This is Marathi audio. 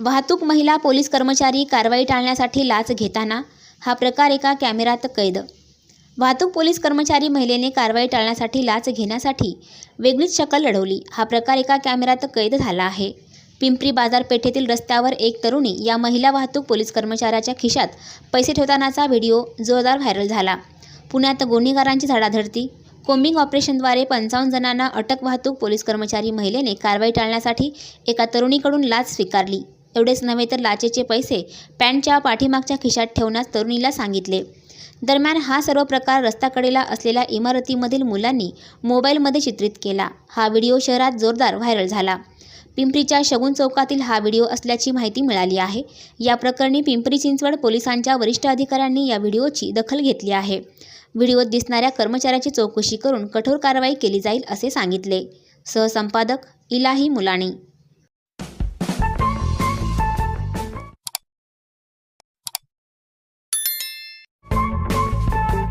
वाहतूक महिला पोलीस कर्मचारी कारवाई टाळण्यासाठी लाच घेताना हा प्रकार एका कॅमेरात कैद. वाहतूक पोलीस कर्मचारी महिलेने कारवाई टाळण्यासाठी लाच घेण्यासाठी वेगळीच शकल लढवली. हा प्रकार एका कॅमेरात कैद झाला आहे. पिंपरी बाजारपेठेतील रस्त्यावर एक तरुणी या महिला वाहतूक पोलीस कर्मचाऱ्याच्या खिशात पैसे ठेवतानाचा व्हिडिओ जोरदार व्हायरल झाला. पुण्यात गुन्हेगारांची धडाधडती. कोम्बिंग ऑपरेशनद्वारे पंचावन्न जणांना अटक वाहतूक पोलीस कर्मचारी महिलेने कारवाई टाळण्यासाठी एका तरुणीकडून लाच स्वीकारली. एवढेच नव्हे तर लाचेचे पैसे पॅन्टच्या पाठीमागच्या खिशात ठेवण्यास तरुणीला सांगितले. दरम्यान हा सर्व प्रकार रस्त्याकडेला असलेल्या इमारतीमधील मुलांनी मोबाईलमध्ये चित्रित केला. हा व्हिडिओ शहरात जोरदार व्हायरल झाला. पिंपरीच्या शगुन चौकातील हा व्हिडिओ असल्याची माहिती मिळाली आहे. या प्रकरणी पिंपरी चिंचवड पोलिसांच्या वरिष्ठ अधिकाऱ्यांनी या व्हिडिओची दखल घेतली आहे. व्हिडिओत दिसणाऱ्या कर्मचाऱ्याची चौकशी करून कठोर कारवाई केली जाईल असे सांगितले. सहसंपादक इलाही मुलाणी